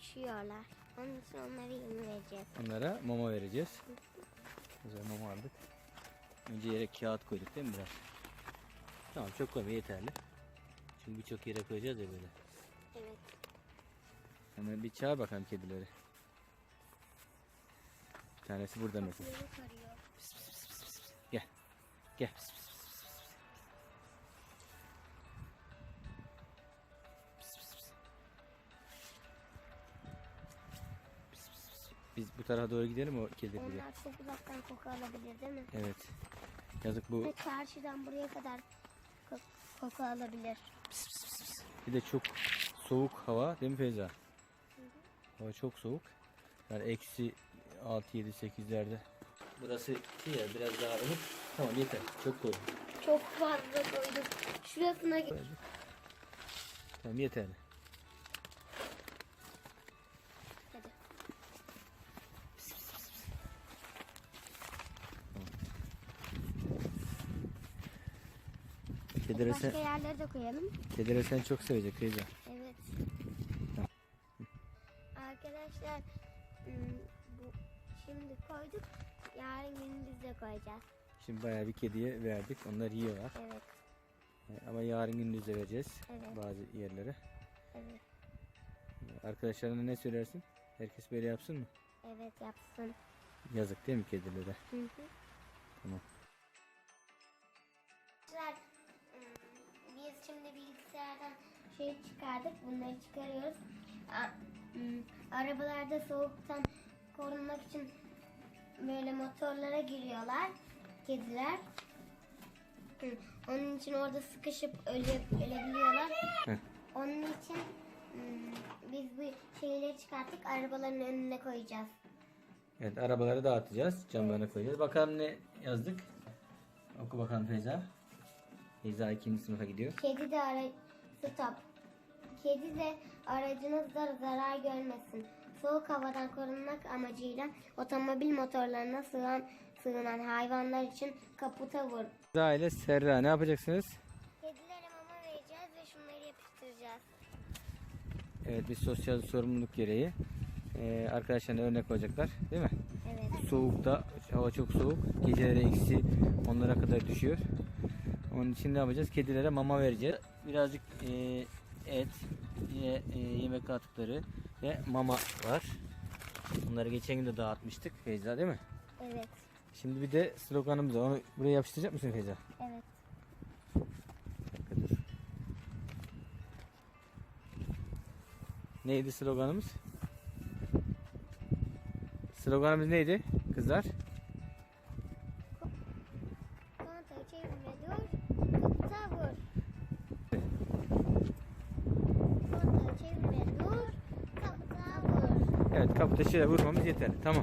üşüyorlar. Onun için onlara yem vereceğiz. Onlara mama vereceğiz. Güzel mama aldık. Önce yere kağıt koyduk değil mi biraz? Tamam çok koyma yeterli. Çünkü birçok yere koyacağız ya böyle. Evet. Hemen bir çağır bakalım kedileri. Bir tanesi burada mesela. Gel. Gel. Pis, pis, pis, pis, pis. Biz bu tarafa doğru gidelim o kedi buraya. Onlar çok uzaktan koku alabilir değil mi? Evet. Yazık bu Ve çarşıdan buraya kadar ko- koku alabilir. Pis, pis, pis, pis. Bir de çok soğuk hava değil mi Feyza? Hava çok soğuk. Yani eksi 6, 7, 8'lerde. Burası şey ya biraz daha ılık. Tamam yeter. Çok koydum. Çok fazla koydum. Şurasına git. Tamam yeterli. Hadi. Kedileri Başka sen, yerlere de koyalım. kedileri sen çok sevecek Feyza. Evet. Tamam. Arkadaşlar ım, bu şimdi koyduk. Yarın gündüz de koyacağız. Şimdi bayağı bir kediye verdik. Onlar yiyorlar. Evet. Ee, Ama yarın gündüz de vereceğiz. Evet. Bazı yerlere. Evet. Arkadaşlarına ne söylersin? Herkes böyle yapsın mı? Evet yapsın. Yazık değil mi kedilere? Hı hı. Tamam. Arkadaşlar şimdi bilgisayardan şey çıkardık. Bunları çıkarıyoruz. Im, Arabalarda soğuktan korunmak için böyle motorlara giriyorlar kediler. Hı, Onun için orada sıkışıp öle, ölebiliyorlar. Onun için ım, biz bu şeyleri çıkarttık. Arabaların önüne koyacağız. Evet arabaları dağıtacağız. Camlarına koyacağız. Bakalım ne yazdık? Oku bakalım Feyza. Feyza ikinci sınıfa gidiyor. Kedi de ara... Stop. Kedi de aracınızda zarar görmesin. Soğuk havadan korunmak amacıyla otomobil motorlarına sığan, sığınan hayvanlar için kaputa vur. Feyza ile Serra ne yapacaksınız? Kedilere mama vereceğiz ve şunları yapıştıracağız. Evet biz sosyal sorumluluk gereği e, arkadaşlarına örnek olacaklar değil mi? Evet. Soğukta hava çok soğuk. Geceleri eksi onlara kadar düşüyor. Onun için ne yapacağız? Kedilere mama vereceğiz. Birazcık e, et, yine e, yemek atıkları ve mama var. Bunları geçen gün de dağıtmıştık Feyza değil mi? Evet. Şimdi bir de sloganımız var. Onu buraya yapıştıracak mısın Feyza? Evet. Neydi sloganımız? Sloganımız neydi kızlar? Kontayı çevirme. Evet kapıda şöyle vurmamız yeterli. Tamam.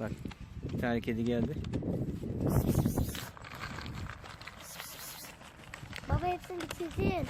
Bak bir tane kedi geldi. Hepsini bitirdin.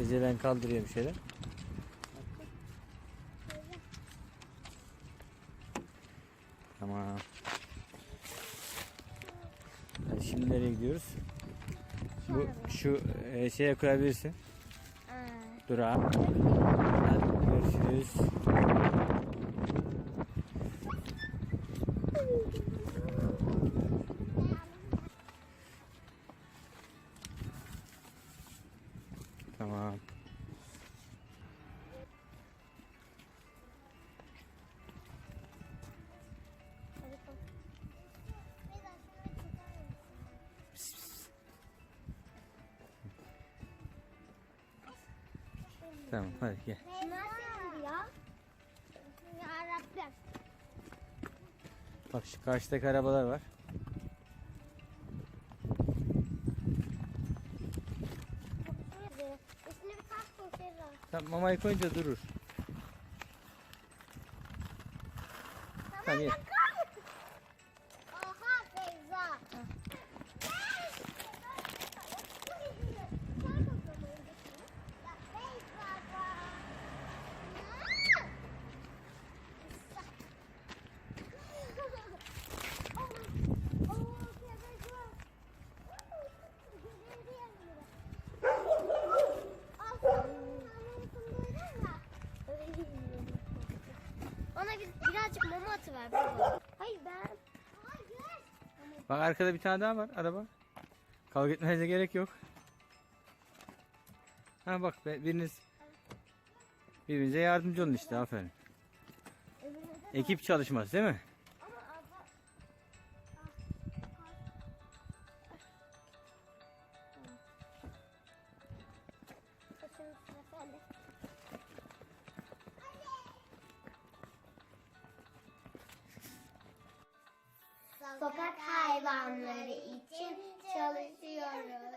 Gece ben kaldırıyorum şöyle. Tamam. Evet, şimdi nereye gidiyoruz? Bu şu e, şeye koyabilirsin. Durağa. Hadi görüşürüz. Tamam. Tamam hadi gel. Bak şu karşıdaki arabalar var. Tamam mamayı koyunca durur. Tamam ye. Oha Feyza. Ona bir, birazcık mama atıver baba. Hayır ben. Hayır. Bak arkada bir tane daha var araba. Kavga etmenize gerek yok. Ha bak biriniz birbirinize yardımcı olun işte aferin. Ekip çalışması değil mi? Sokak hayvanları için çalışıyoruz.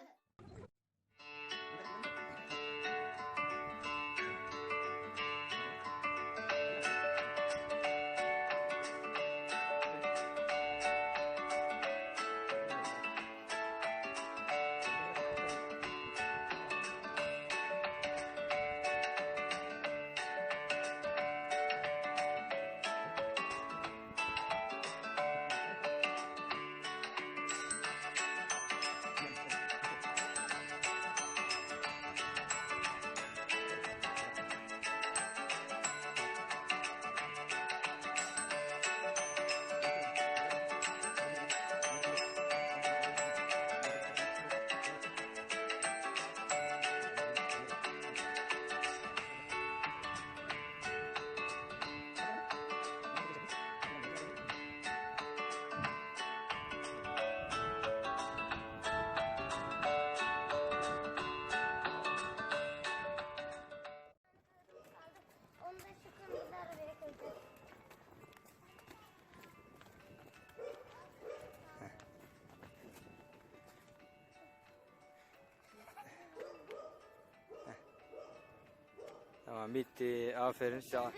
Tamam bitti. Aferin size. Al-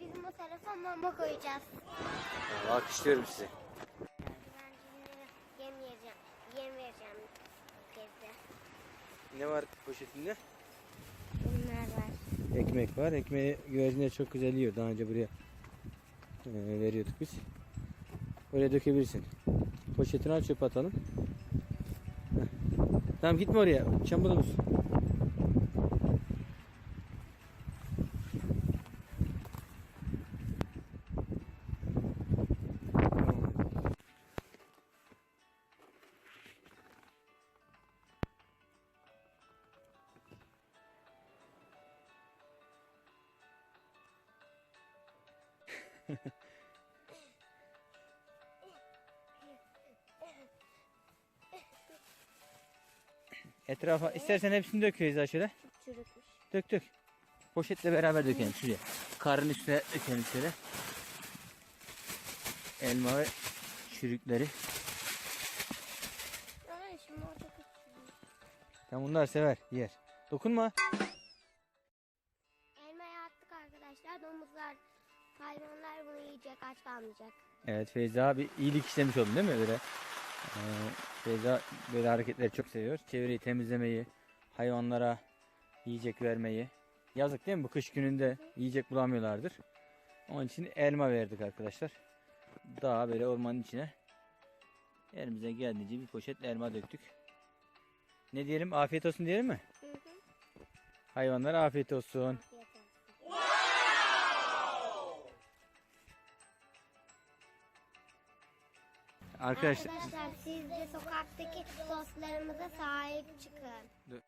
Bizim o tarafa mama koyacağız. Tamam, Alkışlıyorum sizi. Güvercinlere yem vereceğim. Yem vereceğim keze. Ne var poşetinde? Bunlar var. Ekmek var. Ekmeği güvercinler çok güzel yiyor. Daha önce buraya e, veriyorduk biz. Öyle dökebilirsin. Poşetini aç çöpe atalım. Heh. Tamam gitme oraya. Çamur olur. Etrafa istersen hepsini dök Feyza şöyle. Çürükmüş. Dök dök. Poşetle beraber dökelim şuraya. Karın üstüne dökelim şöyle. Elma ve çürükleri. Ay şimdi orada kaçıyor. Tam bunlar sever yer. Dokunma. Evet Feyza bir iyilik işlemiş oldun değil mi böyle? Ee, Feyza böyle hareketleri çok seviyor. Çevreyi temizlemeyi, hayvanlara yiyecek vermeyi. Yazık değil mi? Bu kış gününde yiyecek bulamıyorlardır. Onun için elma verdik arkadaşlar. Daha böyle ormanın içine elimize geldiğince bir poşet elma döktük. Ne diyelim? Afiyet olsun diyelim mi? Hı hı. Hayvanlara. Afiyet olsun. Arkadaşlar Arkadaşlar siz de sokaktaki dostlarımıza sahip çıkın.